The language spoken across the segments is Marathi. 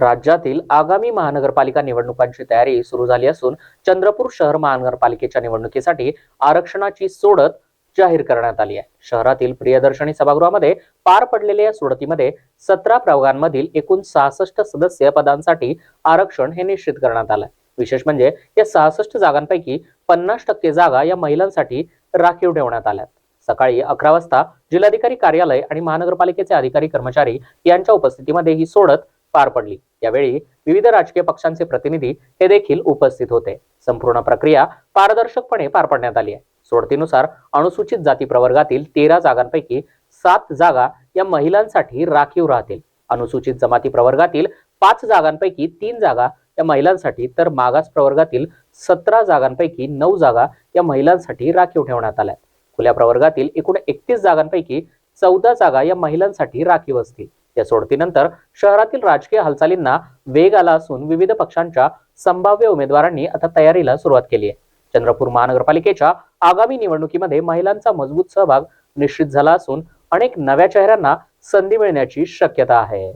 राज्यातील आगामी महानगरपालिका निवडणुकांची तयारी सुरू झाली असून चंद्रपूर शहर महानगरपालिकेच्या निवडणुकीसाठी आरक्षणाची सोडत जाहीर करण्यात आली आहे. शहरातील प्रियदर्शनी सभागृहामध्ये पार पडलेल्या या सोडतीमध्ये सतरा प्रभागांमधील एकूण सहासष्ट सदस्य पदांसाठी आरक्षण हे निश्चित करण्यात आलं विशेष म्हणजे या सहासष्ट जागांपैकी पन्नास टक्के जागा या महिलांसाठी राखीव ठेवण्यात आल्यात सकाळी अकरा वाजता जिल्हाधिकारी कार्यालय आणि महानगरपालिकेचे अधिकारी कर्मचारी यांच्या उपस्थितीमध्ये ही सोडत पार पडली. यावेळी विविध राजकीय पक्षांचे प्रतिनिधी हे देखील उपस्थित होते. संपूर्ण प्रक्रिया पारदर्शकपणे पार पाडण्यात आली आहे. सोडतीनुसार अनुसूचित जाती प्रवर्गातील तेरा जागांपैकी सात जागा या महिलांसाठी राखीव राहतील. अनुसूचित जमाती प्रवर्गातील पाच जागांपैकी तीन जागा या महिलांसाठी तर मागास प्रवर्गातील सतरा जागांपैकी नऊ जागा या महिलांसाठी राखीव ठेवण्यात आल्या. खुल्या प्रवर्गातील एकूण एकतीस जागांपैकी चौदा जागा या महिलांसाठी राखीव असतील. या सोडतीनंतर शहरातील राजकीय हालचालींना वेग आला असून विविध पक्षांच्या संभाव्य उमेदवारांनी आता तयारीला सुरुवात केली आहे. चंद्रपूर महानगरपालिकेच्या आगामी निवडणुकीमध्ये महिलांचा मजबूत सहभाग निश्चित झाला असून अनेक नव्या चेहऱ्यांना संधी मिळण्याची शक्यता आहे.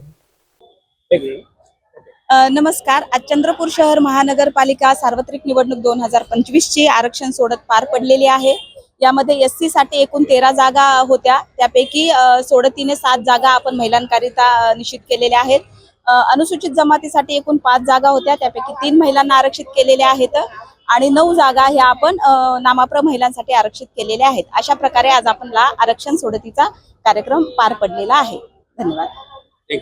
नमस्कार. आज चंद्रपूर शहर महानगरपालिका सार्वत्रिक निवडणूक दोन हजार पंचवीस ची आरक्षण सोडत पार पडलेली आहे. यामध्ये एस सी साठी एकूण तेरा जागा होत्या. त्यापैकी सोडतीने सात जागा आपण महिलांकरिता निश्चित केलेल्या आहेत. अनुसूचित जमातीसाठी एकूण पाच जागा होत्या. त्यापैकी तीन महिलांना आरक्षित केलेल्या आहेत आणि नऊ जागा ह्या आपण नामाप्र महिलांसाठी आरक्षित केलेल्या आहेत. अशा प्रकारे आज आपण ला आरक्षण सोडतीचा कार्यक्रम पार पडलेला आहे. धन्यवाद.